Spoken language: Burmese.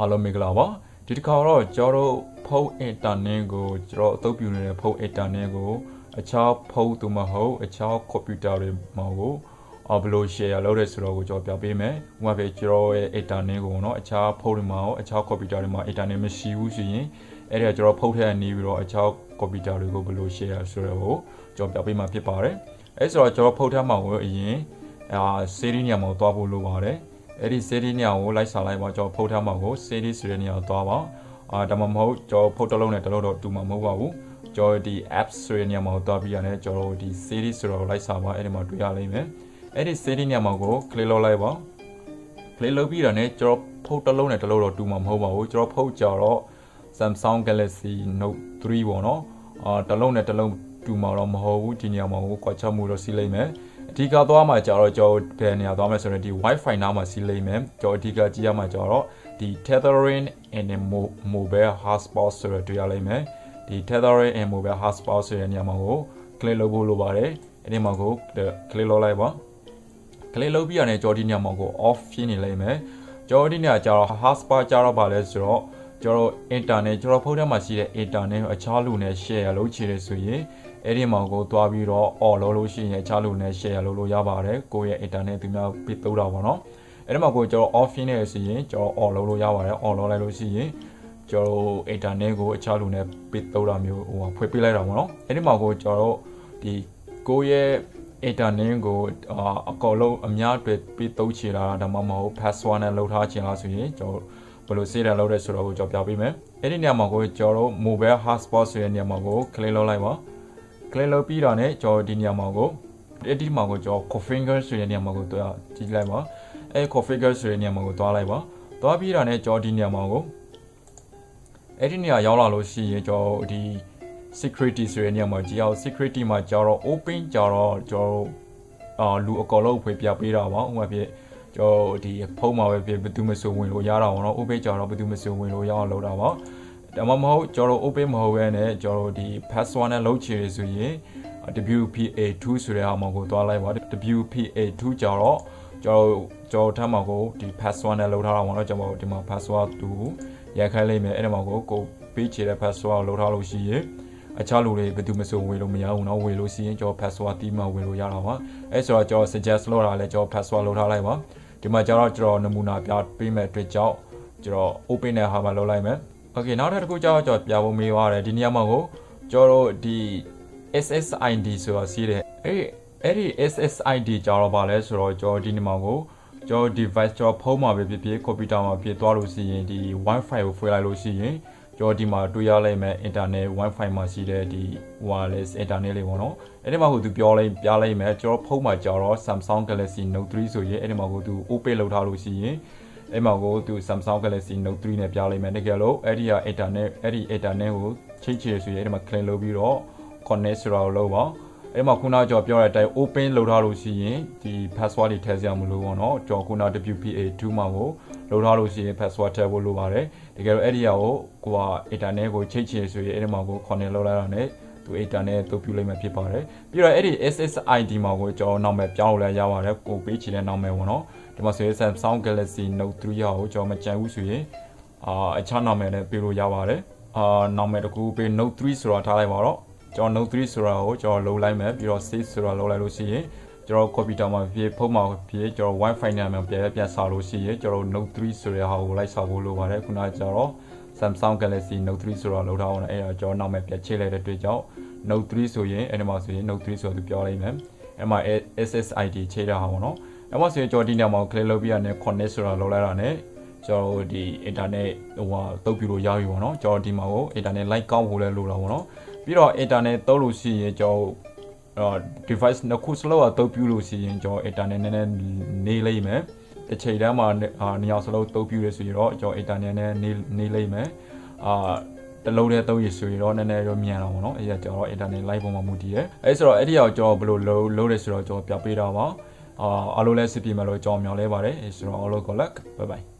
အားလုံးမင်္ဂလာပါဒီတစ်ခါတော့ကျွန်တော်တို့ဖုန်းအင်တာနက်ကိုကျွန်တော်အသုံးပြုနေတဲ့ဖုန်းအင်တာနက်ကိုအခြားဖုန်းသူမဟုတ်အခြားကွန်ပျူတာတွေမှာကိုအဘလို့ share လုပ်ရဲဆိုတော့ကိုကျွန်တော်ပြပေးမယ်ဥပမာပြကျွန်တော်ရဲ့ internet ကိုเนาะအခြားဖုန်းတွေမှာရောအခြားကွန်ပျူတာတွေမှာ internet မရှိဘူးဆိုရင်အဲ့ဒါကျွန်တော်ဖုန်းထဲကနေပြီးတော့အခြားကွန်ပျူတာတွေကိုဘယ်လို share ဆိုတော့ကိုကျွန်တော်ပြပေးမှာဖြစ်ပါတယ်အဲ့ဆိုတော့ကျွန်တော်ဖုန်းထဲမှာကိုအရင်အာ series ညမှာသွားဖို့လိုပါတယ် အဲ့ဒီ series ညကိုလိုက်စားလိုက်ပါကျွန်တော်ဖုန်းထဲမှာကို series ဆိုတဲ့ညကိုသွားပါအာဒါမှမဟုတ်ကျွန်တော်ဖုန်းတစ်လုံးနဲ့တစ်လုံးတော့တူမှာမဟုတ်ပါဘူးကျွန်တော်ဒီ apps ဆိုတဲ့ညမှာသွားပြီးရတယ်ကျွန်တော်ဒီ series ဆိုတော့လိုက်စားပါအဲ့ဒီမှာတွေ့ရလိမ့်မယ်အဲ့ဒီ series ညမှာကို click လုပ်လိုက်ပါ click လုပ်ပြီးတော့ねကျွန်တော်ဖုန်းတစ်လုံးနဲ့တစ်လုံးတော့တူမှာမဟုတ်ပါဘူးကျွန်တော်ဖုန်းကြတော့ Samsung Galaxy Note 3ပေါ့နော်အာတစ်လုံးနဲ့တစ်လုံးတူမှာတော့မဟုတ်ဘူးဒီညမှာကိုကွာချက်မှုတော့စီးလိမ့်မယ် အဓိကသွားမှာကြတော့ကျွန်တော်ဘယ်နေရာသွားမလဲဆိုတော့ဒီ Wi-Fi နားမှာစီးလိမ့်မယ်ကျွန်တော်အဓိကကြည့်ရမှာကြတော့ဒီ tethering and mobile hotspot ဆိုတော့တွေ့ရလိမ့်မယ်ဒီ tethering and mobile hotspot ဆိုတဲ့နေရာမှာကို click လုပ်ဖို့လိုပါတယ်အဲ့ဒီမှာကို click လုပ်လိုက်ပါ click လုပ်ပြီးရတဲ့ကြော်ဒီနေရာမှာကို off ဖြစ်နေလိမ့်မယ်ကြော်ဒီနေရာကျတော့ hotspot ကျတော့ဗာလဲဆိုတော့ကျွန်တော် internet ကျွန်တော်ဖုန်းထဲမှာရှိတဲ့ internet ကိုအခြားလူနဲ့ share လုပ်ချင်တယ်ဆိုရင် အဲ့ဒီမှာကိုသွားပြီးတော့ on လုပ်လို့ရှိရင်အခြားလူနဲ့ share လုပ်လို့ရပါတယ်ကိုယ့်ရဲ့ internet သူများပြသုံးတာပေါ့နော်အဲ့ဒီမှာကိုကျွန်တော် off နေရဆိုရင်ကျွန်တော် on လုပ်လို့ရပါတယ် on လုပ်လိုက်လို့ရှိရင်ကျွန်တော် internet ကိုအခြားလူနဲ့ပြသုံးတာမျိုးဟိုဖွင့်ပေးလိုက်တာပေါ့နော်အဲ့ဒီမှာကိုကျွန်တော်ဒီကိုယ့်ရဲ့ internet ကိုအကောလုံးအများတွေပြသုံးချင်တာဒါမှမဟုတ် password နဲ့လုပ်ထားချင်လားဆိုရင်ကျွန်တော်ဘယ်လိုစေးတယ်လုပ်ရဲဆိုတော့ကိုကျွန်တော်ပြပေးမယ်အဲ့ဒီနေရာမှာကိုကျွန်တော် mobile hotspot ဆိုတဲ့နေရာမှာကို click လုပ်လိုက်ပါ click လုပ်ပြီးတာနဲ့ကျွန်တော်ဒီနေရာမှာကိုအဲ့ဒီမှာကိုကျွန်တော် configure ဆိုတဲ့နေရာမှာကိုတွားကြည့်လိုက်ပါအဲ configure ဆိုတဲ့နေရာမှာကိုတွားလိုက်ပါတွားပြီးတာနဲ့ကျွန်တော်ဒီနေရာမှာကိုအဲ့ဒီနေရာရောက်လာလို့ရှိရင်ကျွန်တော်ဒီ security ဆိုတဲ့နေရာမှာကြည့်အောင် security မှာကျတော့ open ကျတော့ကျွန်တော်အာလူအကောလုံးဖွေပြပေးတာပါဥပမာဖြစ်ကျွန်တော်ဒီဖုန်းမှာပဲဖြစ်ဘယ်သူမှဆိုဝင်လို့ရတာပေါ့နော် open ကျတော့ဘယ်သူမှဆိုဝင်လို့ရအောင်လုပ်တာပါ ဒါမှမဟုတ်ကျွန်တော် open မဟုတ်ဘဲနဲ့ကျွန်တော်ဒီ password နဲ့လုပ်ချင်ရဆိုရင် WPA2 ဆိုတဲ့ဟာမှာကိုသွားလိုက်ပါ WPA2 ကြတော့ကျွန်တော်ကျွန်တော်ထပ်မှာကိုဒီ password နဲ့လုပ်ထားတာပေါ့နော်ကျွန်တော်ဒီမှာ password တူရိုက်ခိုင်းလိုက်မယ်အဲ့ဒါမှာကိုကိုပေးချင်တဲ့ password ကိုလုပ်ထားလို့ရှိရင်အခြားလူတွေဘယ်သူမှဆိုဝင်လို့မရဘူးเนาะဝင်လို့ရှိရင်ကျွန်တော် password တီးမှဝင်လို့ရတာပါအဲ့ဆိုတော့ကျွန်တော် suggest လုပ်တာလဲကျွန်တော် password လုပ်ထားလိုက်ပါဒီမှာကျတော့ကျွန်တော်နမူနာပြပေးမဲ့အတွက်ကြောင့်ကျွန်တော် open တဲ့ဟာမှာလုပ်လိုက်မယ် โอเคနောက်တစ်ခုကျတော့ကျွန်တော်ပြဖို့မေးရတယ်ဒီနေရာမှာကိုကျွန်တော်တို့ဒီ SSID ဆိုတာစီးတယ်အဲ့အဲ့ဒီ SSID ကြတော့ဗာလဲဆိုတော့ကျွန်တော်ဒီနေရာမှာကိုကျွန်တော် device ကျွန်တော်ဖုန်းမှာပဲဖြစ်ဖြစ် computer မှာဖြစ်သွားလို့ရှိရင်ဒီ Wi-Fi ကိုဖွင့်လိုက်လို့ရှိရင်ကျွန်တော်ဒီမှာတွေ့ရလိုက်မယ် internet Wi-Fi မှာရှိတဲ့ဒီ wireless internet လေးပေါ့နော်အဲ့ဒီမှာဟိုသူပြောလိုက်ပြလိုက်မယ်ကျွန်တော်ဖုန်းမှာကြတော့ Samsung Galaxy Note 3ဆိုရင်အဲ့ဒီမှာကိုသူ open လုပ်ထားလို့ရှိရင် အဲ့မှာကိုသူ Samsung Galaxy Note 3နဲ့ပြလိုက်မယ်တကယ်လို့အဲ့ဒီက internet အဲ့ဒီ internet ကိုချိန်ချင်ဆိုရင်အဲ့ဒီမှာ click လုပ်ပြီးတော့ connect ဆိုတာကိုလုပ်ပါအဲ့မှာခုနကျွန်တော်ပြောတဲ့အတိုင်း open လုပ်ထားလို့ရှိရင်ဒီ password တွေထည့်စရာမလိုဘူးเนาะကျွန်တော်ခုန WPA2 မှာကိုလုပ်ထားလို့ရှိရင် password ထည့်ဖို့လိုပါတယ်တကယ်လို့အဲ့ဒီဟာကိုကိုက internet ကိုချိန်ချင်ဆိုရင်အဲ့ဒီမှာကို connect လုပ်လိုက်တာ ਨੇ သူ internet တုပ်ပြလိုက်မှဖြစ်ပါတယ်ပြီးတော့အဲ့ဒီ SSID မှာကိုကျွန်တော်နောက်မဲ့ပြောင်းလို့လည်းရပါတယ်ကိုပေးချင်တဲ့နောက်မဲ့ပေါ့နော် ဒီမှာဆိုရင် Samsung Galaxy Note 3ဟာကိုကျွန်တော်မကြိုက်ဘူးဆိုရင်အာအခြားနောက်မဲ့နဲ့ပေးလို့ရပါတယ်အာနောက်မဲ့တကူပေး Note 3ဆိုတာထားလိုက်ပါတော့ကျွန်တော် Note 3ဆိုတာကိုကျွန်တော်လုံးလိုက်မယ်ပြီးတော့ save ဆိုတာလုံးလိုက်လို့ရှိရင်ကျွန်တော် computer မှာဖြစ်ဖုန်းမှာဖြစ်ကျွန်တော် Wi-Fi နဲ့မှပြန်ပြန်စာလို့ရှိရင်ကျွန်တော် Note 3ဆိုတဲ့ဟာကိုလိုက်စာဖို့လိုပါတယ်ခုနကကျတော့ Samsung Galaxy Note 3ဆိုတာလောက်ထားအောင်အဲ့ဒါကျွန်တော်နောက်မှပြန်ချိလိုက်တဲ့တွေ့ကြောင့် Note 3ဆိုရင်အဲ့ဒီမှာဆိုရင် Note 3ဆိုသူပြောလိုက်မယ်အဲ့မှာ SSID ချိတာဟာပေါ့နော် အဲ့မှာဆိုရင်ကျွန်တော်ဒီနေရာမှာ click လုပ်ပြီးရတဲ့ connect ဆိုတာလောက်လိုက်တာ ਨੇ ကျွန်တော်ဒီ internet ဟိုဟာတုပ်ပြလို့ရပြီပေါ့နော်ကျွန်တော်ဒီမှာကို internet light ကောင်းဖို့လဲလိုတာပေါ့နော်ပြီးတော့ internet တုပ်လို့ရှိရင်ကျွန်တော်အော် device နှစ်ခုစလုံးအတုပ်ပြလို့ရှိရင်ကျွန်တော် internet နည်းနည်းနေလိမ့်မယ်တစ်ချိန်တည်းမှာနေရာစလုံးတုပ်ပြရဆိုရင်တော့ကျွန်တော် internet နဲ့နေနေလိမ့်မယ်အာတလုံးနဲ့သုံးရဆိုရင်တော့နည်းနည်းတော့မြန်တော့ဗောနော်အဲ့ဒါကျွန်တော် internet live ပေါ်မှာမူတည်တယ်အဲ့ဆိုတော့အဲ့ဒီအောင်ကျွန်တော်ဘယ်လိုလုပ်လုပ်လဲဆိုတော့ကျွန်တော်ပြပေးတာပါ အာအားလုံးလည်းစစ်ပြေမယ်လို့ကြောင်းမြောင်လဲပါတယ်အဲ့ဆိုတော့ all good luck bye bye